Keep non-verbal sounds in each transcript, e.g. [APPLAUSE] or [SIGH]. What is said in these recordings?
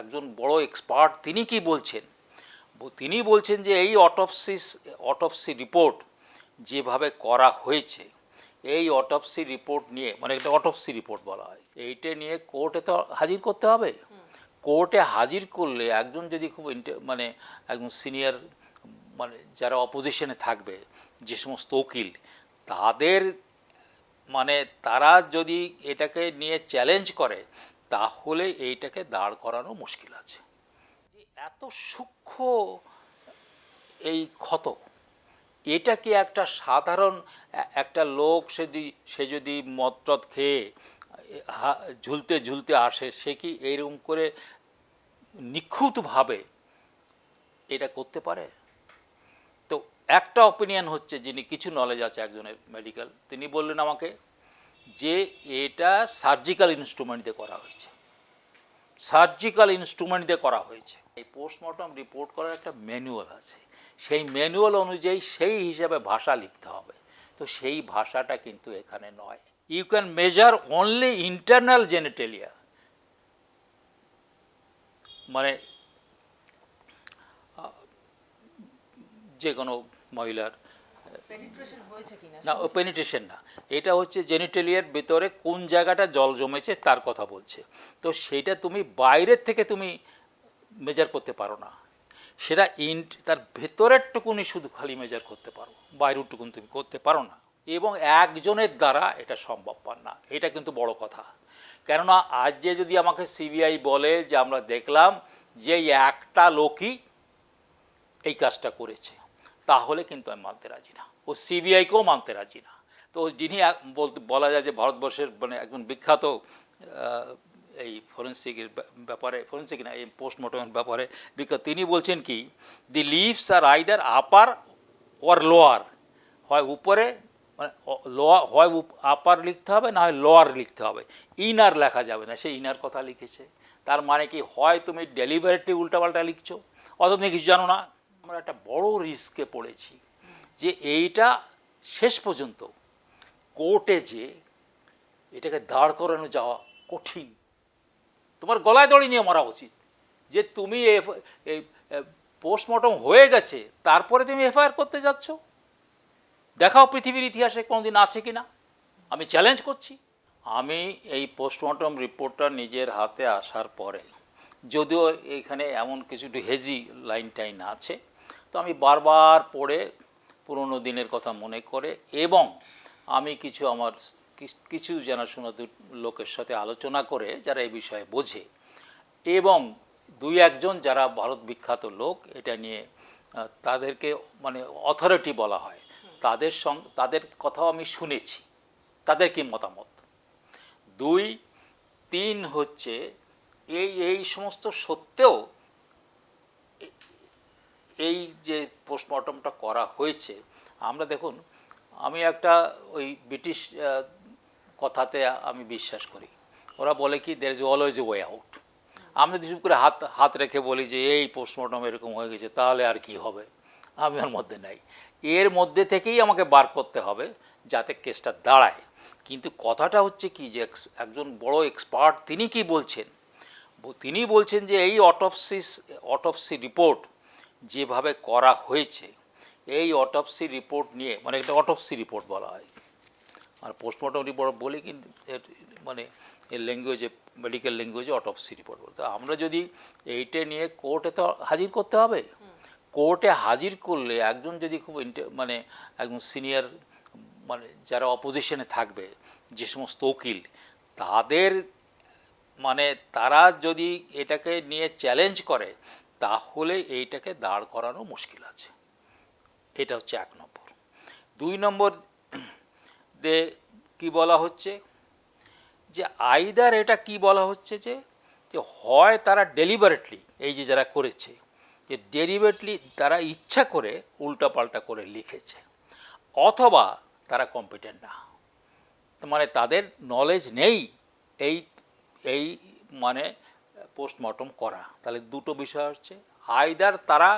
একজন বড় এক্সপার্ট তিনি কি বলছেন? তিনি বলছেন যে এই অটপসিস অটপসি রিপোর্ট যেভাবে করা হয়েছে, এই অটপসি রিপোর্ট নিয়ে মানে এটা অটপসি রিপোর্ট বলা হয়, এইটা নিয়ে কোর্টে তো হাজির করতে হবে। কোর্টে হাজির করলে একজন যদি খুব মানে একজন সিনিয়র মানে যারা অপোজিশনে থাকবে, যে সমস্ত উকিল, তাদের মানে তারা যদি এটাকে নিয়ে চ্যালেঞ্জ করে তাহলে এইটাকে দাঁড় করানো মুশকিল আছে। যে এত সূক্ষ্ম এই ক্ষত, এটা কি একটা সাধারণ, একটা লোক সে যদি সে যদি মদটদ খেয়ে ঝুলতে ঝুলতে আসে, সে কি এইরকম করে নিখুঁতভাবে এটা করতে পারে? তো একটা অপিনিয়ন হচ্ছে যিনি, কিছু নলেজ আছে একজনের মেডিকেল তিনি বললেন আমাকে যে এটা সার্জিক্যাল ইনস্ট্রুমেন্ট দিয়ে করা হয়েছে। সার্জিক্যাল ইনস্ট্রুমেন্ট দিয়ে করা হয়েছে। এই পোস্টমর্টম রিপোর্ট করার একটা ম্যানুয়াল আছে। সেই ম্যানুয়াল অনুযায়ী সেই হিসাবে ভাষা লিখতে হবে। তো সেই ভাষাটা কিন্তু এখানে নয়। You can measure only internal genitalia মানে যে কোনো মহিলার না পেনিটেশন না। এটা হচ্ছে জেনিটেলিয়ার ভিতরে কোন জায়গাটা জল জমেছে তার কথা বলছে। তো সেটা তুমি বাইরের থেকে তুমি মেজার করতে পারো না। সেটা ইন তার ভেতরেরটুকুনি শুধু খালি মেজার করতে পারো। বাইরেরটুকুন তুমি করতে পারো না। এবং একজনের দ্বারা এটা সম্ভবপর না। এটা কিন্তু বড় কথা। কেননা আজ যে যদি আমাকে সিবিআই বলে যে আমরা দেখলাম যে একটা লোকই এই কাজটা করেছে। তাহলে কিন্তু আমি মানতে রাজি না। ও সিবিআইকেও মানতে রাজি না। তো যিনি বলতে বলা যায় যে ভারতবর্ষের মানে একজন বিখ্যাত এই ফরেন্সিকের ব্যা- ব্যাপারে ফরেন্সিক না, এই পোস্টমর্টমের ব্যাপারে বিখ্যাত, তিনি বলছেন কি the leaves are either upper or lower হয় উপরে মানে লোয়ার হয় আপার লিখতে হবে, না হয় লোয়ার লিখতে হবে। ইনার লেখা যাবে না, সে ইনার কথা লিখেছে। তার মানে কি, হয় তুমি ডেলিভারিটি উল্টাপাল্টা লিখছো। অত তুমি কিছু জানো না আমরা একটা বড় রিস্কে পড়েছি যে এইটা শেষ পর্যন্ত কোর্টে যে এটাকে দাঁড় করানো যাওয়া কঠিন। তোমার গলায় দড়ি নিয়ে মারা উচিত। যে তুমি পোস্টমর্টম হয়ে গেছে, তারপরে তুমি এফআইআর করতে যাচ্ছ। দেখাও পৃথিবীর ইতিহাসে কোনোদিন আছে কি না আমি চ্যালেঞ্জ করছি। আমি এই পোস্টমর্টম রিপোর্টটা নিজের হাতে আসার পরে, যদিও এখানে এমন কিছু একটু হেজি লাইন টাইন আছে তো আমি বারবার পড়ে পুরনো দিনের কথা মনে করে এবং আমি কিছু আমার কিছু জানাশোনা লোকের সাথে আলোচনা করে যারা এই বিষয়ে বোঝে এবং দুই একজন যারা ভারত বিখ্যাত লোক, এটা নিয়ে তাদেরকে মানে অথরিটি বলা হয়। তাদের সঙ্গে তাদের কথাও আমি শুনেছি। তাদের কি মতামত? দুই, তিন হচ্ছে এই এই সমস্ত সত্ত্বেও এই যে পোস্টমর্টমটা করা হয়েছে, আমরা দেখুন, আমি একটা ওই ব্রিটিশ কথাতে আমি বিশ্বাস করি। ওরা বলে কি there is always a way out আমরা যদি করে হাত হাত রেখে বলি যে, এই পোস্টমর্টম এরকম হয়ে গেছে, তাহলে আর কি হবে? আমি ওর মধ্যে নাই। এর মধ্যে থেকেই আমাকে বার করতে হবে, যাতে কেসটা দাঁড়ায়। কিন্তু কথাটা হচ্ছে কি, যে একজন বড় এক্সপার্ট তিনি কি বলছেন? তিনি বলছেন যে, এই অটপসিস অটপসি রিপোর্ট যেভাবে করা হয়েছে, এই অটপসি রিপোর্ট নিয়ে মানে এটা অটপসি রিপোর্ট বলা হয়। আর পোস্টমর্টম রিপোর্ট বলে কিন্তু মানে এর ল্যাঙ্গুয়েজে মেডিকেল ল্যাঙ্গুয়েজে অটপসি রিপোর্ট বলতে। আমরা যদি এইটা নিয়ে কোর্টে তো হাজির করতে হবে। কোর্টে হাজির করলে একজন যদি খুব মানে একজন সিনিয়র মানে যারা অপোজিশনে থাকবে, যে সমস্ত উকিল, তাদের মানে তারা যদি এটাকে নিয়ে চ্যালেঞ্জ করে তাহলে এইটাকে দাঁড় করানো মুশকিল আছে। এটা হচ্ছে এক নম্বর। দুই নম্বর দে কি বলা হচ্ছে? যে আইদার এটা কি বলা হচ্ছে যে যে হয় তারা ডেলিভারেটলি এই যে যারা করেছে, যে ডেলিভারেটলি তারা ইচ্ছা করে উল্টাপাল্টা করে লিখেছে, অথবা তারা কম্পিটেন্ট না। মানে তাদের নলেজ নেই, এই এই মানে পোস্টমর্টম করা। তাহলে দুটো বিষয় হচ্ছে আইদার তারা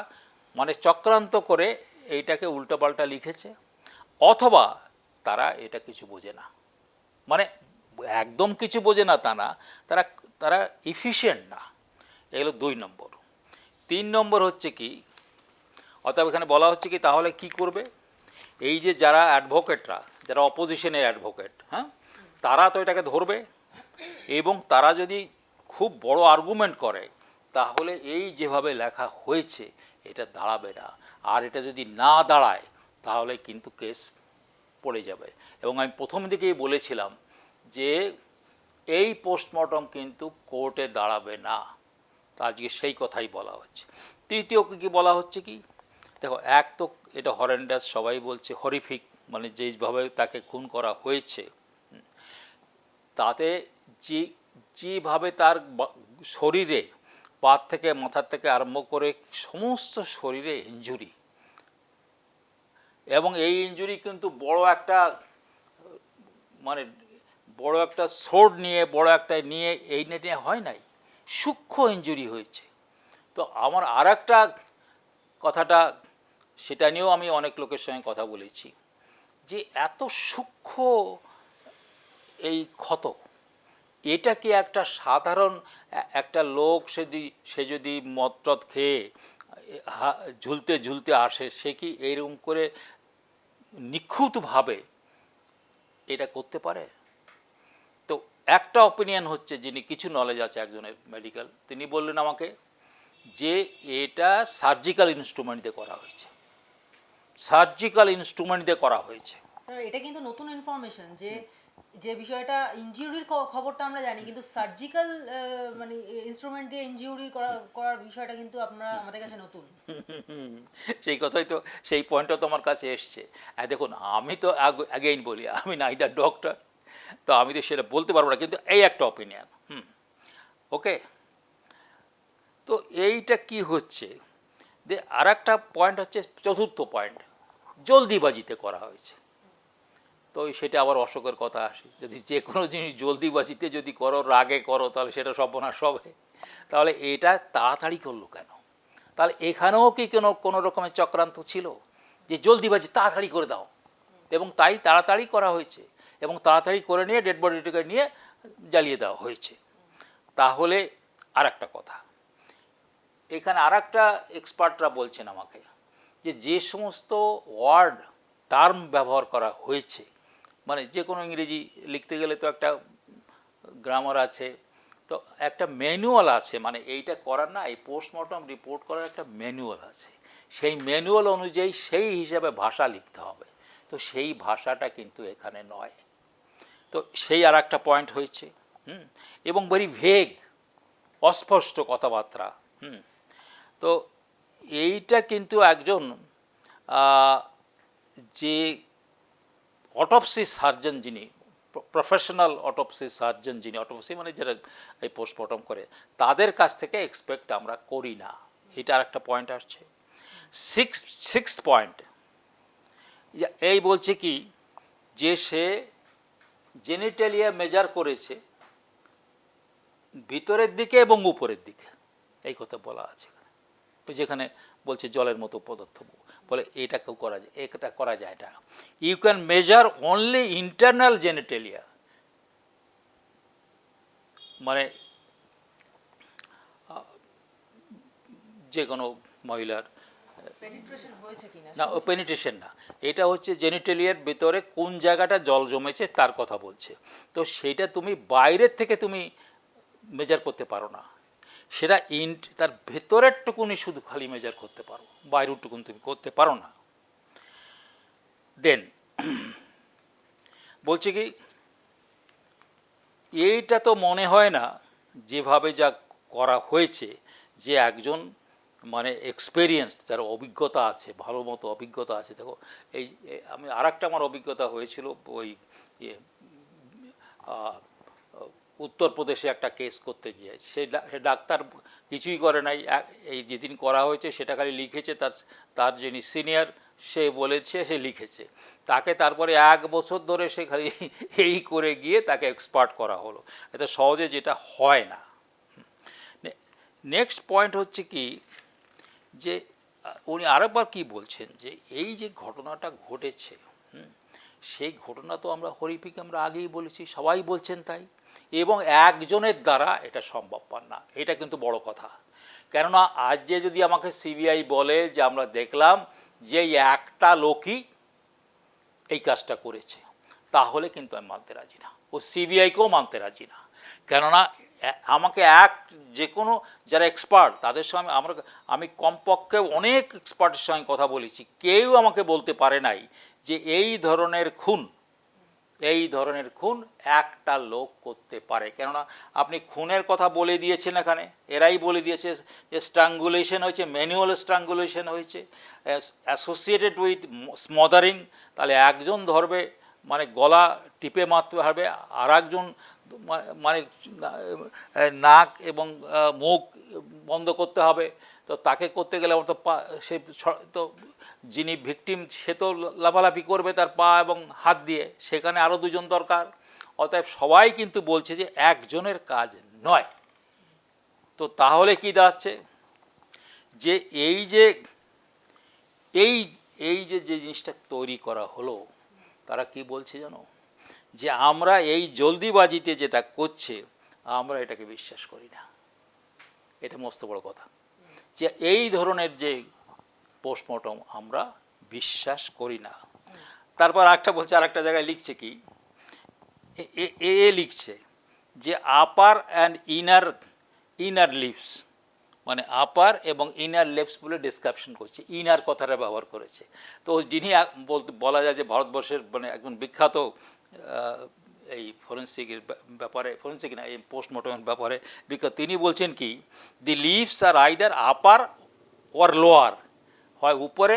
মানে চক্রান্ত করে এইটাকে উল্টোপাল্টা লিখেছে, অথবা তারা এটা কিছু বোঝে না। মানে একদম কিছু বোঝে না তা না, তারা তারা ইফিশিয়েন্ট না। এগুলো দুই নম্বর। তিন নম্বর হচ্ছে কি, অতএব এখানে বলা হচ্ছে কি, তাহলে কি করবে? এই যে যারা অ্যাডভোকেটরা, যারা অপোজিশনের অ্যাডভোকেট হ্যাঁ? তারা তো এটাকে ধরবে, এবং তারা যদি খুব বড় আর্গুমেন্ট করে, তাহলে এই যেভাবে লেখা হয়েছে, এটা দাঁড়াবে না। আর এটা যদি না দাঁড়ায়, তাহলে কিন্তু কেস পড়ে যাবে। এবং আমি প্রথম দিকেই বলেছিলাম যে, এই পোস্টমর্টম কিন্তু কোর্টে দাঁড়াবে না। তা আজকে সেই কথাই বলা হচ্ছে। তৃতীয় কি বলা হচ্ছে কি? দেখো, এক তো এটা হরেন্ডাস সবাই বলছে হরিফিক মানে যেভাবে তাকে খুন করা হয়েছে তাতে যে যেভাবে তার শরীরে পা থেকে মাথার থেকে আরম্ভ করে সমস্ত শরীরে ইঞ্জুরি এবং এই ইঞ্জুরি কিন্তু বড় একটা মানে বড় একটা সোড নিয়ে, বড় একটা নিয়ে, এই নিয়ে হয় নাই। সূক্ষ্ম ইঞ্জুরি হয়েছে। তো আমার আর একটা কথাটা, সেটা নিয়েও আমি অনেক লোকের সঙ্গে কথা বলেছি। যে এত সূক্ষ্ম এই ক্ষত এটা কি একটা সাধারণ একটা লোক সে যদি সে যদি মদটদ খেয়ে ঝুলতে ঝুলতে আসে সে কি এরকম করে নিখুঁতভাবে এটা করতে পারে? তো একটা অপিনিয়ন হচ্ছে যিনি কিছু নলেজ আছে একজনের মেডিকেল তিনি বললেন আমাকে যে এটা সার্জিক্যাল ইনস্ট্রুমেন্ট দিয়ে করা হয়েছে। সার্জিক্যাল ইনস্ট্রুমেন্ট দিয়ে করা হয়েছে। এটা কিন্তু নতুন ইনফরমেশন যে যে বিষয়টা ইনজিউরির খবরটা আমরা জানি কিন্তু সার্জিক্যাল মানে ইনস্ট্রুমেন্ট দিয়ে ইনজিউরি করা করার বিষয়টা কিন্তু আপনারা আমাদের কাছে নতুন। [LAUGHS] সেই কথাই তো সেই পয়েন্টটা তো আমার কাছে এসছে। আর দেখুন আমি তো অ্যাগেইন বলি আমি নাইদার ডক্টর তো আমি তো সেটা বলতে পারব না কিন্তু এই একটা অপিনিয়ন হুম। ওকে তো এইটা কি হচ্ছে? যে আর একটা পয়েন্ট হচ্ছে চতুর্থ পয়েন্ট জলদিবাজিতে করা হয়েছে। তো সেটা আবার অশোকের কথা আসে। যদি যে কোনো জিনিস জলদিবাজিতে যদি করো, রাগে করো, তাহলে সেটা সর্বনাশ হবে। তাহলে এটা তাড়াতাড়ি করল কেন? তাহলে এখানেও কি কোনো কোনো রকমের চক্রান্ত ছিল? যে জলদিবাজি তাড়াতাড়ি করে দাও। এবং তাই তাড়াতাড়ি করা হয়েছে। এবং তাড়াতাড়ি করে নিয়ে ডেড বডিটাকে নিয়ে জ্বালিয়ে দেওয়া হয়েছে। তাহলে আর একটা কথা। এখানে আর একটা এক্সপার্টরা বলছেন আমাকে যে যে সমস্ত ওয়ার্ড, টার্ম ব্যবহার করা হয়েছে মানে যে কোনো ইংরেজি লিখতে গেলে তো একটা গ্রামার আছে, তো একটা ম্যানুয়াল আছে মানে এইটা করার না, এই পোস্টমর্টম রিপোর্ট করার একটা ম্যানুয়াল আছে। সেই ম্যানুয়াল অনুযায়ী সেই হিসাবে ভাষা লিখতে হবে। তো সেই ভাষাটা কিন্তু এখানে নয়। তো সেই আর একটা পয়েন্ট হয়েছে, হুম? এবং ভেরি ভেগ অস্পষ্ট কথাবার্তা, হুম? তো এইটা কিন্তু একজন যে অটোপসি সার্জন যিনি প্রফেশনাল অটোপসি সার্জন যিনি অটোপসি মানে যারা এই পোস্টমর্টম করে, তাদের কাছ থেকে এক্সপেক্ট আমরা করি না। এটা আর একটা পয়েন্ট আসছে সিক্স সিক্স পয়েন্ট এই বলছে কি, যে সে জেনিটেলিয়া মেজার করেছে ভিতরের দিকে এবং উপরের দিকে। এই কথা বলা আছে যেখানে বলছে জলের মতো পদার্থ। বলে এটা কেউ করা যায় এটা করা যায় না। You can measure only internal genitalia মানে যে কোনো মহিলার না পেনিটেশন না। এটা হচ্ছে জেনিটেলিয়ার ভিতরে কোন জায়গাটা জল জমেছে তার কথা বলছে। তো সেটা তুমি বাইরের থেকে তুমি মেজার করতে পারো না। সেটা ইন তার ভেতরেরটুকুনি শুধু খালি মেজার করতে পারো বাইরেরটুকুন তুমি করতে পারো না। দেন বলছে কি, এইটা তো মনে হয় না যেভাবে যা করা হয়েছে, যে একজন মানে এক্সপেরিয়েন্স যার অভিজ্ঞতা আছে, ভালো মতো অভিজ্ঞতা আছে, দেখো, এই আমি আর আমার অভিজ্ঞতা হয়েছিল, ওই ইয়ে উত্তরপ্রদেশে একটা কেস করতে গিয়ে। সেই ডাক্তার কিছুই করে নাই। এই যেদিন করা হয়েছে সেটা খালি লিখেছে তার তার যিনি সিনিয়র সে বলেছে সে লিখেছে। তাকে তারপরে এক বছর ধরে সে খালি [LAUGHS] এই করে গিয়ে তাকে এক্সপার্ট করা হলো। এতে সহজে যেটা হয় না। নেক্সট পয়েন্ট হচ্ছে কি যে উনি আরেকবার কি বলছেন? যে এই যে ঘটনাটা ঘটেছে হুম, সেই ঘটনা তো আমরা হরিফিক আমরা আগেই বলেছি, সবাই বলছেন তাই। এবং একজনের দ্বারা এটা সম্ভবপর না, এটা কিন্তু বড় কথা। কেননা আজ যে যদি আমাকে সিবিআই বলে যে আমরা দেখলাম যে একটা লোকই এই কাজটা করেছে, তাহলে কিন্তু আমি মানতে রাজি না। ও সিবিআইকেও মানতে রাজি না। কেননা আমাকে এক যে কোনো যারা এক্সপার্ট তাদের সঙ্গে আমরা আমি কমপক্ষে অনেক এক্সপার্টের সঙ্গে কথা বলেছি। কেউ আমাকে বলতে পারে নাই যে এই ধরনের খুন, এই ধরনের খুন একটা লোক করতে পারে। কেননা আপনি খুনের কথা বলে দিয়েছেন এখানে, এরাই বলে দিয়েছে যে স্ট্রাঙ্গুলেশন হয়েছে ম্যানুয়াল স্ট্রাঙ্গুলেশন হয়েছে অ্যাসোসিয়েটেড উইথ স্মদারিং তাহলে একজন ধরবে মানে গলা টিপে মারতে হবে আর একজন মানে নাক এবং মুখ বন্ধ করতে হবে। তো তাকে করতে গেলে আমার তো সে তো যিনি ভিকটিম, সে তো লাফালাফি করবে তার পা এবং হাত দিয়ে, সেখানে আরও দুজন দরকার। অতএব সবাই কিন্তু বলছে যে একজনের কাজ নয়। তো তাহলে কি দাঁড়াচ্ছে যে এই যে, এই এই যে যে জিনিসটা তৈরি করা হলো, তারা কি বলছে জানো? যে আমরা এই জলদিবাজিতে যেটা করছে, আমরা এটাকে বিশ্বাস করি না। এটা মস্ত বড় কথা। যে এই ধরনের যে পোস্টমর্টম আমরা বিশ্বাস করি না। তারপর একটা বলছে আর একটা জায়গায় লিখছে কি? এ- এ- লিখছে যে upper and inner inner lips মানে আপার এবং ইনার লিপস বলে ডিসক্রিপশন করছে। ইনার কথাটা ব্যবহার করেছে। তো যিনি বলতে বলা যায় যে ভারতবর্ষের মানে একজন বিখ্যাত এই ফরেন্সিকের ব্যাপারে ফরেন্সিক না, এই পোস্টমর্টমের ব্যাপারে বিখ্যাত, তিনি বলছেন কি the leaves are either upper or lower হয় উপরে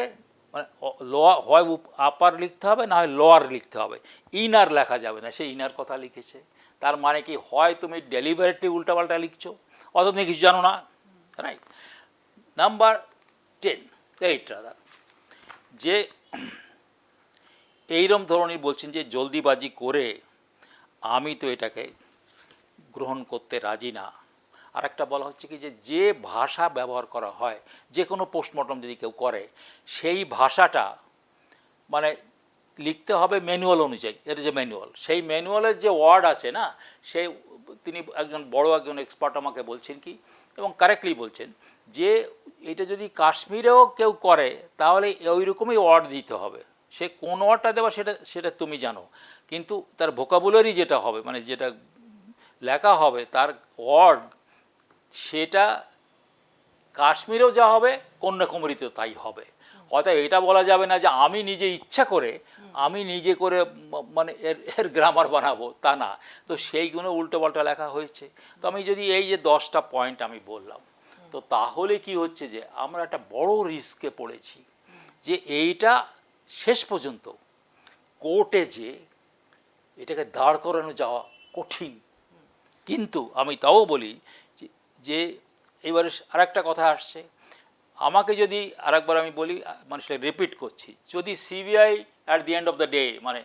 মানে লোয়ার হয় আপার লিখতে হবে, না হয় লোয়ার লিখতে হবে। ইনার লেখা যাবে না, সে ইনার কথা লিখেছে। তার মানে কি, হয় তুমি ডেলিভারিটি উল্টাপাল্টা লিখছো অত তুমি কিছু জানো না right number ten eight rather যে এইরম ধরনের বলছেন যে জলদিবাজি করে আমি তো এটাকে গ্রহণ করতে রাজি না। আর একটা বলা হচ্ছে কি যে যে ভাষা ব্যবহার করা হয়, যে কোনো পোস্টমর্টম যদি কেউ করে, সেই ভাষাটা মানে লিখতে হবে ম্যানুয়াল অনুযায়ী, এটা যে ম্যানুয়াল সেই ম্যানুয়ালের যে ওয়ার্ড আছে না, সেই তিনি একজন বড় একজন এক্সপার্ট আমাকে বলছেন কি, এবং কারেক্টলি বলছেন যে, এটা যদি কাশ্মীরেও কেউ করে, তাহলে ওই রকমই ওয়ার্ড দিতে হবে। সে কোন ওয়ার্ডটা দেওয়া সেটা সেটা তুমি জানো, কিন্তু তার ভোকাবুলারি যেটা হবে মানে যেটা লেখা হবে, তার ওয়ার্ড সেটা কাশ্মীরেও যা হবে, কন্যাকুমারীতেও তাই হবে। অতএব এটা বলা যাবে না যে আমি নিজে ইচ্ছা করে, আমি নিজে করে মানে এর এর গ্রামার বানাবো, তা না। তো সেইগুলো উল্টো পাল্টা লেখা হয়েছে। তো আমি যদি এই যে দশটা পয়েন্ট আমি বললাম, তো তাহলে কি হচ্ছে যে আমরা একটা বড় রিস্কে পড়েছি যে এইটা শেষ পর্যন্ত কোর্টে যে এটাকে দাঁড় করানো যাওয়া কঠিন। কিন্তু আমি তাও বলি যে- এবারে আর একটা কথা আসছে। আমাকে যদি আরেকবার আমি বলি মানে সেটা রিপিট করছি, যদি CBI at the end of the day মানে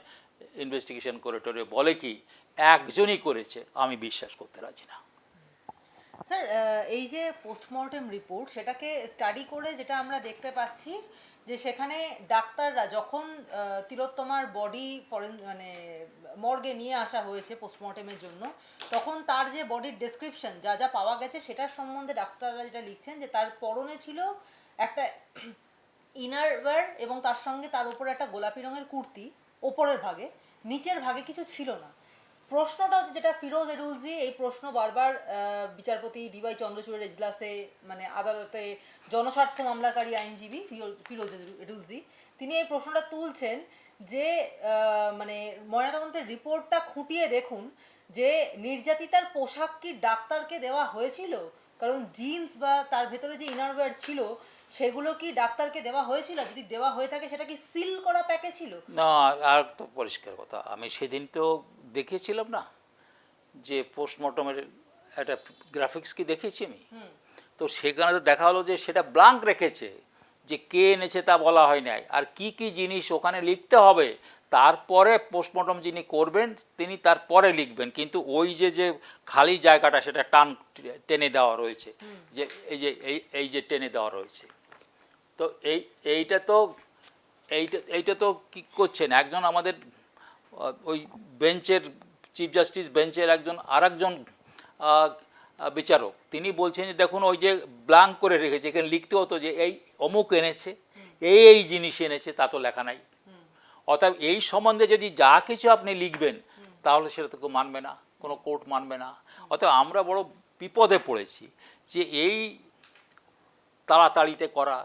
ইনভেস্টিগেশন করে টোরে বলে কি, একজনই করেছে, আমি বিশ্বাস করতে রাজি না। স্যার এই যে পোস্টমর্টেম রিপোর্ট সেটাকে স্টাডি করে যেটা আমরা দেখতে পাচ্ছি যে সেখানে ডাক্তাররা যখন তিলোত্তমার বডি ফরেন মানে মর্গে নিয়ে আসা হয়েছে পোস্টমর্টেমের জন্য, তখন তার যে বডির ডেসক্রিপশন যা যা পাওয়া গেছে সেটার সম্বন্ধে ডাক্তাররা যেটা লিখছেন যে তার পরনে ছিল একটা ইনার ওয়্যার এবং তার সঙ্গে তার উপরে একটা গোলাপি রঙের কুর্তি, ওপরের ভাগে, নিচের ভাগে কিছু ছিল না। প্রশ্নটা যেটা ফিরোজ এডুলজি এই প্রশ্ন বারবার বিচারপতি ডিওয়াই চন্দ্রচূড়ের এজলাসে মানে আদালতে জনস্বার্থ মামলাকারী আইনজীবী ফিরো- ফিরোজ এডুলজি তিনি এই প্রশ্নটা তুলছেন যে মানে ময়নাতদন্তের রিপোর্টটা খুঁটিয়ে দেখুন যে নির্যাতিতার পোশাক কি ডাক্তারকে দেওয়া হয়েছিল? কারণ জিন্স বা তার ভেতরে যে ইনারওয়্যার ছিল, সেগুলো কি ডাক্তারকে দেওয়া হয়েছিল? যদি দেওয়া হয়ে থাকে, সেটা কি সিল করা প্যাকে ছিল? না, আর তো পরিষ্কার কথা, আমি সেদিন তো দেখিয়েছিলাম না যে পোস্টমর্টমের একটা গ্রাফিক্স কি দেখিয়েছি আমি? তো সেখানে তো দেখা হলো যে সেটা ব্লাঙ্ক রেখেছে যে কে এনেছে তা বলা হয় নাই। আর কি কি জিনিস ওখানে লিখতে হবে তারপরে পোস্টমর্টম যিনি করবেন তিনি তারপরে লিখবেন। কিন্তু ওই যে যে খালি জায়গাটা সেটা টান টেনে দেওয়া রয়েছে। যে এই যে এই এই যে টেনে দেওয়া রয়েছে। তো এই এইটা তো এইটা এইটা তো কি করছেন? একজন আমাদের ওই বেঞ্চের চিফ জাস্টিস বেঞ্চের একজন আহ, আহ, বিচারক। তিনি বলছেন যে দেখুন ওই যে ব্লাঙ্ক করে রেখেছে এখানে লিখতে হতো যে এই অমুক এনেছে এই এই জিনিস এনেছে তা তো লেখা নাই। অতএব এই সম্বন্ধে যদি যা কিছু আপনি লিখবেন তাহলে সেটা তো মানবে না কোনো কোর্ট মানবে না। অতএব আমরা বড় বিপদে পড়েছি যে এই তাড়াতাড়িতে করা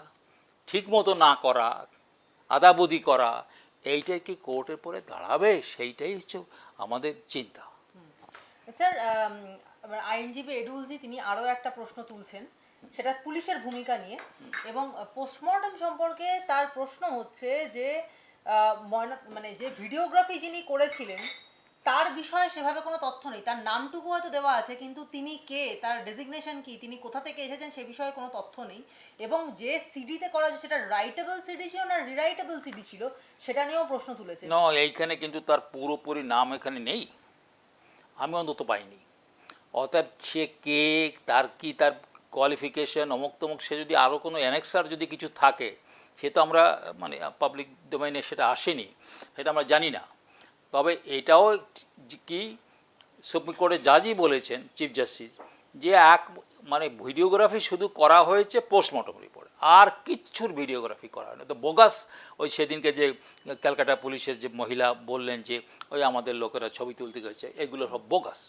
ঠিকমতো না করা আদাবদি করা এইটাই কি কোর্টের পরে দাঁড়াবে? সেইটাই হচ্ছে আমাদের চিন্তা। স্যার আইনজীবী এডুলজি তিনি আরও একটা প্রশ্ন তুলছেন। সেটা পুলিশের ভূমিকা নিয়ে। এবং পোস্টমর্টম সম্পর্কে তার প্রশ্ন হচ্ছে যে ময়না মানে যে ভিডিওগ্রাফি যিনি করেছিলেন তার বিষয়ে সেভাবে কোনো তথ্য নেই। তার নামটুকু হয়তো দেওয়া আছে, কিন্তু তিনি কে, তার ডেজিগনেশন কি, তিনি কোথা থেকে এসেছেন সে বিষয়ে কোনো তথ্য নেই। এবং যে সিডিতে করা হয়েছে সেটা রাইটেবল সিডি ছিল না রিরাইটেবল সিডি ছিল, সেটা নিয়েও প্রশ্ন তুলেছে। ন, এইখানে কিন্তু তার পুরোপুরি নাম এখানে নেই। আমি অন্তত পাইনি। অতএব সে কে, তার কি, তার কোয়ালিফিকেশন অমুক তমুক সে যদি আরও কোনো অ্যানেক্সার যদি কিছু থাকে, সে তো আমরা মানে পাবলিক ডোমাইনে সেটা আসেনি, সেটা আমরা জানি না। তবে এটাও কি সুপ্রিম কোর্টের জাজই বলেছেন চিফ জাস্টিস যে এক মানে ভিডিওগ্রাফি শুধু করা হয়েছে পোস্টমর্টম রিপোর্ট আর কিচ্ছুর ভিডিওগ্রাফি করা হয়নি। তো বোগাস ওই সেদিনকে যে ক্যালকাটা পুলিশের যে মহিলা বললেন যে ওই আমাদের লোকেরা ছবি তুলতে গেছে এগুলো সব বোগাস।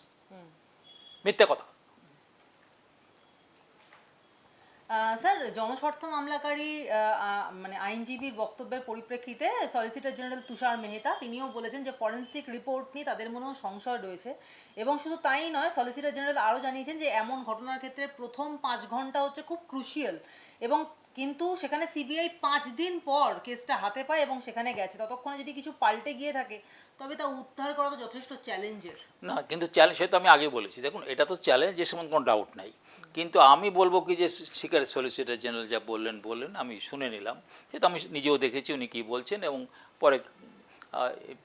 মিথ্যা কথা। স্যার, জনস্বার্থ মামলাকারী মানে আইনজীবীর বক্তব্যের পরিপ্রেক্ষিতে সলিসিটর জেনারেল তুষার মেহতা, তিনিও বলেছেন যে ফরেন্সিক রিপোর্ট নিয়ে তাদের মনেও সংশয় রয়েছে। এবং শুধু তাই নয় সলিসিটর জেনারেল আরও জানিয়েছেন যে এমন ঘটনার ক্ষেত্রে প্রথম পাঁচ ঘণ্টা হচ্ছে খুব ক্রুশিয়াল এবং কিন্তু সেখানে সিবিআই পাঁচ দিন পর কেসটা হাতে পায় এবং সেখানে গেছে। ততক্ষণে যদি কিছু পাল্টে গিয়ে থাকে, তবে তা উদ্ধার করা তো যথেষ্ট চ্যালেঞ্জের। না, কিন্তু চ্যালেঞ্জ সে তো আমি আগে বলেছি। দেখুন, এটা তো চ্যালেঞ্জ, এ সম্বন্ধে কোনো ডাউট নাই। কিন্তু আমি বলব কি যে, শিকার সলিসিটর জেনারেল যা বললেন বললেন, আমি শুনে নিলাম। সেটা আমি নিজেও দেখেছি, উনি কী বলছেন এবং পরে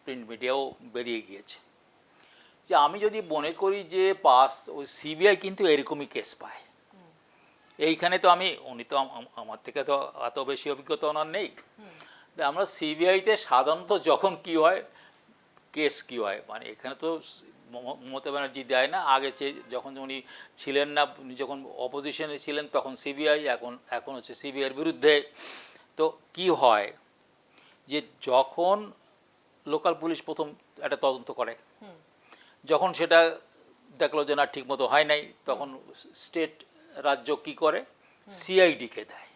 প্রিন্ট মিডিয়াও বেরিয়ে গিয়েছে। যে আমি যদি মনে করি যে, পাস, ওই সিবিআই কিন্তু এরকমই কেস পায়। এইখানে তো আমি উনি তো আম- আম- আমার থেকে তো এত বেশি অভিজ্ঞতা ওনার নেই। তা আমরা সিবিআইতে সাধারণত যখন কি হয় কেস কি হয় মানে এখানে তো মমতা ব্যানার্জি দেয় না আগে যখন উনি ছিলেন না উনি যখন অপোজিশনে ছিলেন তখন সিবিআই এখন এখন হচ্ছে সিবিআইয়ের বিরুদ্ধে। তো কি হয় যে যখন লোকাল পুলিশ প্রথম একটা তদন্ত করে যখন সেটা দেখল যে না ঠিকমতো হয় নাই তখন স্টেট রাজ্য কি করে? সিআইডিকে দেয়।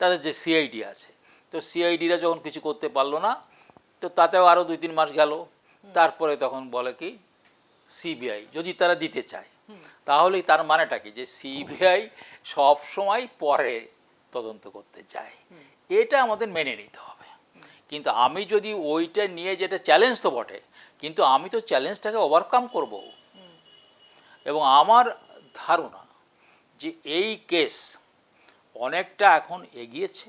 তাদের যে সিআইডি আছে। তো সিআইডিরা যখন কিছু করতে পারল না, তো তাতেও আরও দুই তিন মাস গেল। তারপরে তখন বলে কি সিবিআই যদি তারা দিতে চায়। তাহলেই তার মানেটা কি? যে সিবিআই সব সময় পরে তদন্ত করতে চায়। এটা আমাদের মেনে নিতে হবে। কিন্তু আমি যদি ওইটা নিয়ে যেটা চ্যালেঞ্জ তো বটে, কিন্তু আমি তো চ্যালেঞ্জটাকে ওভারকাম করব। এবং আমার ধারণা যে এই কেস অনেকটা এখন এগিয়েছে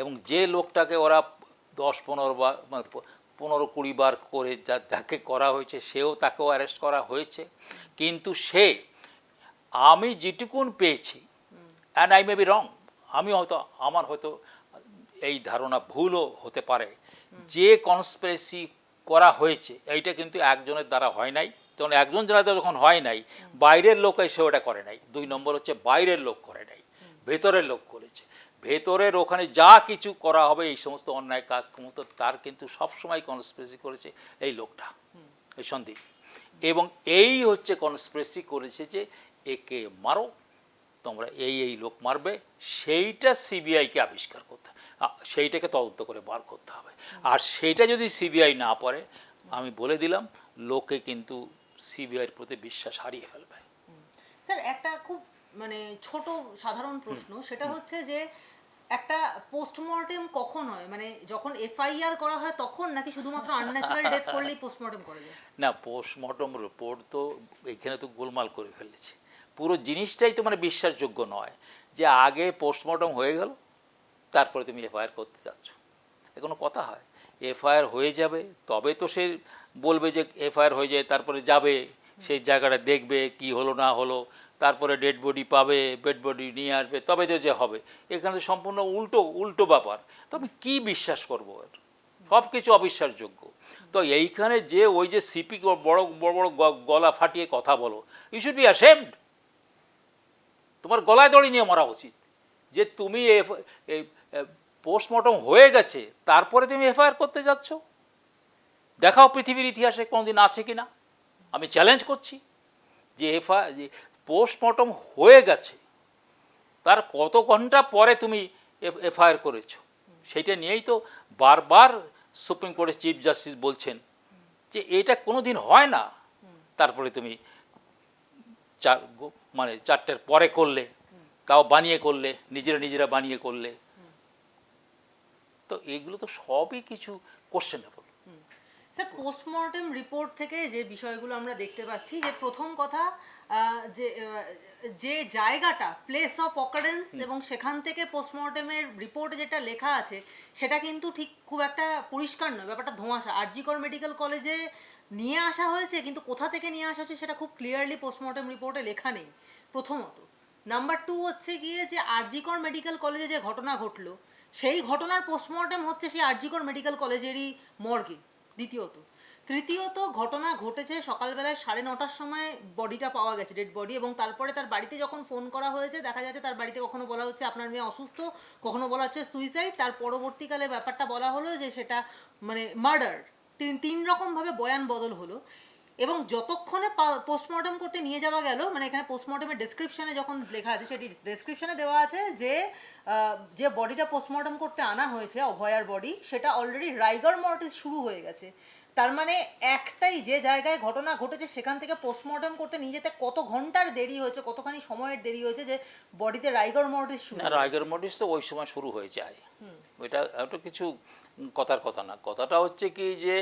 এবং যে লোকটাকে ওরা দশ পনেরো বার মানে পনেরো কুড়ি বার করে যা, যাকে করা হয়েছে সেও তাকেও অ্যারেস্ট করা হয়েছে। কিন্তু সে, আমি যেটুকুন পেয়েছি and I may be wrong আমি হয়তো, আমার হয়তো এই ধারণা ভুলও হতে পারে। যে কনস্পিরেসি করা হয়েছে, এইটা কিন্তু একজনের দ্বারা হয় নাই। তখন একজন দ্বারা যখন হয় নাই, বাইরের লোক এসে ওটা করে নাই। দুই নম্বর হচ্ছে বাইরের লোক করে নাই, ভেতরের লোক করেছে। ভেতরের ওখানে যা কিছু করা হবে, এই সমস্ত অন্যায় কাজ ক্ষমত তার কিন্তু সবসময় কনস্পিরেসি করেছে এই লোকটা, এই সন্দীপ। এবং এই হচ্ছে কনস্পিরেসি করেছে যে, একে মারো, তোমরা এই এই লোক মারবে, সেইটা সিবিআইকে আবিষ্কার করতে সেইটাকে তদন্ত করে বার করতে হবে। আর সেইটা যদি সিবিআই না পারে, আমি বলে দিলাম, লোকে কিন্তু সিবিআইয়ের প্রতি বিশ্বাস হারিয়ে ফেলবে। স্যার একটা খুব মানে ছোট সাধারণ প্রশ্ন সেটা হচ্ছে যে একটা পোস্টমর্টেম কখন হয়? মানে যখন এফআইআর করা হয় তখন নাকি শুধুমাত্র আনন্যাচারাল ডেথ করলেই পোস্টমর্টেম করে যায়? না পোস্টমর্টম রিপোর্ট তো এখানে তো গোলমাল করে ফেলেছে। পুরো জিনিসটাই তো মানে বিশ্বাসযোগ্য নয় যে আগে পোস্টমর্টম হয়ে গেল তারপরে তুমি এফআইআর করতে যাচ্ছ এ কোনো কথা হয়? এফআইআর হয়ে যাবে, তবে তো সে বলবে যে এফআইআর হয়ে যায়, তারপরে যাবে, সেই জায়গাটা দেখবে কি হলো না হলো, তারপরে ডেড বডি পাবে ডেড বডি নিয়ে আসবে, তবে তো যে হবে। এখানে সম্পূর্ণ উল্টো উল্টো ব্যাপার। তো আমি কী বিশ্বাস করব এর? সব কিছু অবিশ্বাসযোগ্য। তো এইখানে যে ওই যে সিপি বড় বড় বড় গলা ফাটিয়ে কথা বলো ইউ শুড বি অ্যাশেমড তোমার গলায় দড়ি নিয়ে মরা উচিত। যে তুমি পোস্টমর্টম হয়ে গেছে, তারপরে তুমি এফআইআর করতে যাচ্ছ? দেখাও পৃথিবীর ইতিহাসে কোনোদিন আছে কি না আমি চ্যালেঞ্জ করছি যে এফআই, যে পোস্টমর্টম হয়ে গেছে, তার কত ঘণ্টা পরে তুমি এফআইআর করেছ? সেইটা নিয়েই তো বারবার সুপ্রিম কোর্টের চিফ জাস্টিস বলছেন যে এটা কোনো দিন হয় না। তারপরে তুমি চার মানে চারটের পরে করলে, তাও বানিয়ে করলে, নিজেরা নিজেরা বানিয়ে করলে। তো এইগুলো তো সবই কিছু কোশ্চেনেবল স্যার পোস্টমর্টেম রিপোর্ট থেকে যে বিষয়গুলো আমরা দেখতে পাচ্ছি যে প্রথম কথা যে যে জায়গাটা প্লেস অফ অকারেন্স এবং সেখান থেকে পোস্টমর্টেমের রিপোর্টে যেটা লেখা আছে সেটা কিন্তু ঠিক খুব একটা পরিষ্কার নয় ব্যাপারটা ধোঁয়াশা। আরজিকর মেডিকেল কলেজে নিয়ে আসা হয়েছে কিন্তু কোথা থেকে নিয়ে আসা হয়েছে সেটা খুব ক্লিয়ারলি পোস্টমর্টেম রিপোর্টে লেখা নেই প্রথমত। নাম্বার টু হচ্ছে গিয়ে যে আরজিকর মেডিকেল কলেজে যে ঘটনা ঘটলো সেই ঘটনার পোস্টমর্টেম হচ্ছে সেই আরজিকর মেডিকেল কলেজেরই মর্গে, দ্বিতীয়ত। তৃতীয়ত, ঘটনা ঘটেছে সকালবেলায় সাড়ে নটার সময় বডিটা পাওয়া গেছে ডেড বডি এবং তারপরে তার বাড়িতে যখন ফোন করা হয়েছে, দেখা যাচ্ছে তার বাড়িতে কখনো বলা হচ্ছে আপনার মেয়ে অসুস্থ, কখনো বলা হচ্ছে সুইসাইড তার পরবর্তীকালে ব্যাপারটা বলা হলো যে সেটা মানে মার্ডার তিন তিন রকমভাবে বয়ান বদল হলো। এবং যতক্ষণে পোস্টমর্টম করতে নিয়ে যাওয়া গেল মানে এখানে পোস্টমর্টমের ডেসক্রিপশনে যখন লেখা আছে সেটি ডেসক্রিপশনে দেওয়া আছে যে যে বডিটা পোস্টমর্টম করতে আনা হয়েছে অভয়ার বডি সেটা অলরেডি রাইগার মর্টিস শুরু হয়ে গেছে। তার মানে একটাই যে জায়গায় ঘটনা ঘটেছে সেখান থেকে পোস্টমর্টম করতে নিয়ে যেতে কত ঘণ্টার দেরি হয়েছে কতখানি সময়ের দেরি হয়েছে যে বডিতে রাইগার মর্টিস শুরু রাইগার মডিস তো ওই সময় শুরু হয়ে যায়। ওইটা ওটা কিছু কথার কথা না। কথাটা হচ্ছে কি যে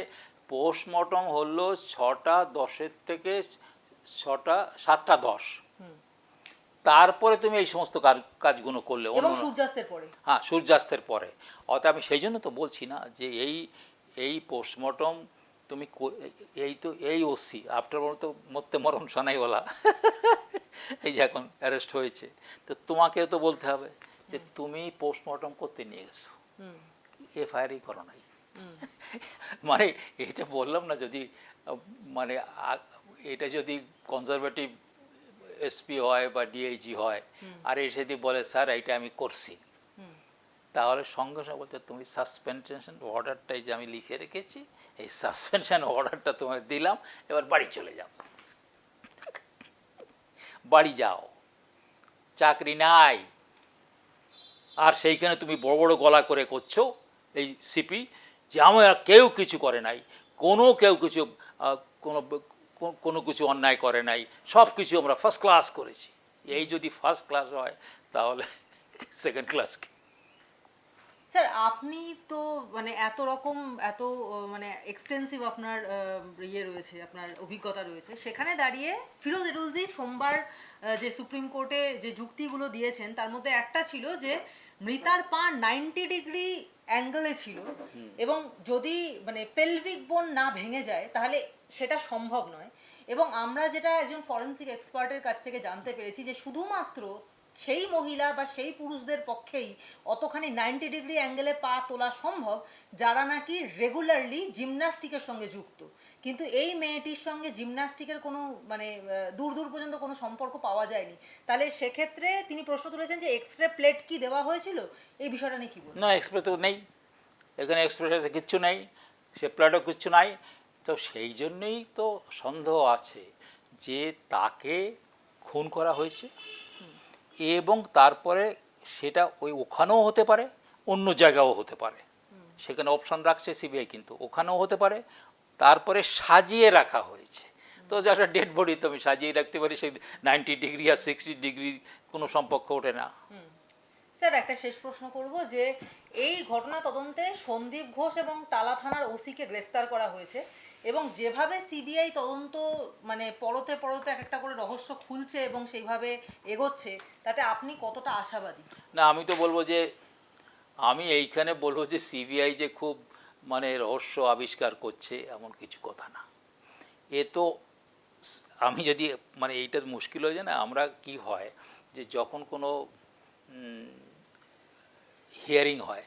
পোস্টমর্টম হলো ছটা দশের থেকে ছটা সাতটা দশ। তারপরে তুমি এই সমস্ত কাজগুলো করলে। অন্য সূর্যাস্তের পরে। হ্যাঁ সূর্যাস্তের পরে। অতএব আমি সেই জন্য তো বলছি না যে এই এই পোস্টমর্টম তুমি এই তো এই ওসি আফটার অল তো মরতে মরণ শোনাইওয়ালা এই যে এখন অ্যারেস্ট হয়েছে। তো তোমাকেও তো বলতে হবে যে তুমি পোস্টমর্টম করতে নিয়ে গেছো হুম। এফআইআরই করো নাই। [LAUGHS] মানে এটা বললাম না যদি মানে এটা যদি কনজারভেটিভ এসপি হয় বা ডিআইজি হয় আর এসে যদি বলে স্যার এইটা আমি করছি। তাহলে সঙ্গে সঙ্গে বলতে তুমি সাসপেনশন অর্ডারটাই যে আমি লিখে রেখেছি এই সাসপেনশন অর্ডারটা তোমার দিলাম এবার বাড়ি চলে যাও। বাড়ি যাও। চাকরি নাই। আর সেইখানে তুমি বড় বড় গলা করে করছ এই সিপি যে আমরা কেউ কিছু করে নাই, কোনো কেউ কিছু কোনো কোনো কিছু অন্যায় করে নাই, সব কিছু আমরা ফার্স্ট ক্লাস করেছি। এই যদি ফার্স্ট ক্লাস হয়, তাহলে [LAUGHS] সেকেন্ড ক্লাস কি? স্যার আপনি তো মানে এত রকম, এত মানে এক্সটেন্সিভ আপনার ইয়ে রয়েছে, আপনার অভিজ্ঞতা রয়েছে, সেখানে দাঁড়িয়ে ফিরোজ এরুলজি সোমবার যে সুপ্রিম কোর্টে যে যুক্তিগুলো দিয়েছেন, তার মধ্যে একটা ছিল যে মৃতার পা নাইনটি ডিগ্রি অ্যাঙ্গেলে ছিল। এবং যদি মানে পেলভিক বোন না ভেঙে যায় তাহলে সেটা সম্ভব নয়। এবং আমরা যেটা একজন ফরেন্সিক এক্সপার্টের কাছ থেকে জানতে পেরেছি যে শুধুমাত্র সেই মহিলা বা সেই পুরুষদের পক্ষেই অতখানি নাইনটি ডিগ্রি অ্যাঙ্গেলে পা তোলা সম্ভব যারা নাকি রেগুলারলি জিমন্যাস্টিকের সঙ্গে যুক্ত। কিন্তু এই মেয়েটির সঙ্গে জিমন্যাস্টিকের কোনো মানে দূর দূর পর্যন্ত কোনো সম্পর্ক পাওয়া যায়নি। তাহলে সেক্ষেত্রে তিনি প্রশ্ন তুলেছেন যে এক্স রে প্লেট কি দেওয়া হয়েছিল? এই বিষয়টা নিয়ে কি বলবেন? না এক্সপ্রেস তো নেই। এখানে এক্সপ্রেসে কিচ্ছু নেই। সে প্ল্যাটও কিচ্ছু নাই। তো সেই জন্যেই তো সন্দেহ আছে যে তাকে খুন করা হয়েছে এবং তারপরে সেটা ওই ওখানেও হতে পারে অন্য জায়গাও হতে পারে। সেখানে অপশন রাখছে সিবিআই কিন্তু। ওখানেও হতে পারে তারপরে সাজিয়ে রাখা হয়েছে। তো যে একটা ডেড বডি তো আমি সাজিয়ে রাখতে পারি সেই নাইনটি ডিগ্রি আর সিক্সটি ডিগ্রি কোনো সম্পর্ক ওঠে না। স্যার একটা শেষ প্রশ্ন করব যে এই ঘটনা তদন্তে সন্দীপ ঘোষ এবং টালা থানার ওসিকে গ্রেফতার করা হয়েছে এবং যেভাবে সিবিআই তদন্ত মানে পরতে পরতে এক একটা করে রহস্য খুলছে এবং সেইভাবে এগোচ্ছে তাতে আপনি কতটা আশাবাদী? না আমি তো বলব যে আমি এইখানে বলব যে সিবিআই যে খুব মানে রহস্য আবিষ্কার করছে এমন কিছু কথা না। এ তো আমি যদি মানে এইটার মুশকিল হয়ে যায় না, আমরা কি হয় যে যখন কোনো হিয়ারিং হয়,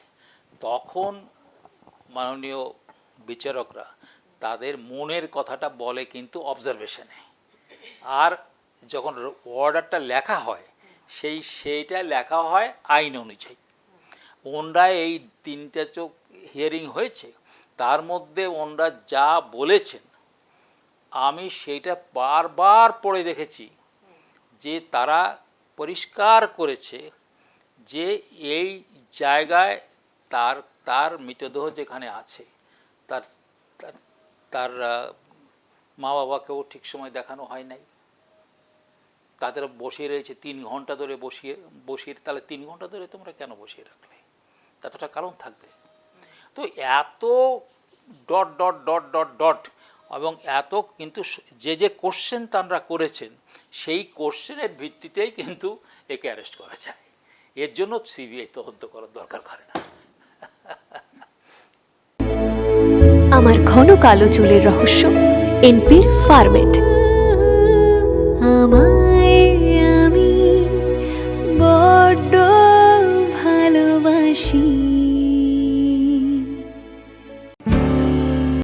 তখন মাননীয় বিচারকরা তাদের মনের কথাটা বলে কিন্তু অবজারভেশনে আর যখন অর্ডারটা লেখা হয়, সেই, সেইটা লেখা হয় আইন অনুযায়ী। ওনরা এই তিনটা চোখ হিয়ারিং হয়েছে, তার মধ্যে ওনরা যা বলেছেন, আমি সেইটা বারবার পড়ে দেখেছি যে তারা পরিষ্কার করেছে যে এই জায়গায় তার তার মৃতদেহ যেখানে আছে, তার, তার- মা বাবাকেও ঠিক সময় দেখানো হয় নাই। তাদের বসিয়ে রয়েছে তিন ঘণ্টা ধরে বসিয়ে বসিয়ে, তাহলে তিন ঘণ্টা ধরে তোমরা কেন বসিয়ে রাখলে? এতটা কারণ থাকবে। তো এত dot dot dot dot dot এবং এত কিন্তু যে যে কোশ্চেন তারা করেছেন, সেই কোশ্চেনের ভিত্তিতেই কিন্তু একে অ্যারেস্ট করা যায়। এর জন্য সিবিআই তদন্ত করার দরকার করে না। আমার ঘন কালো চুলের রহস্য, এনপির ফার্মেট। আমার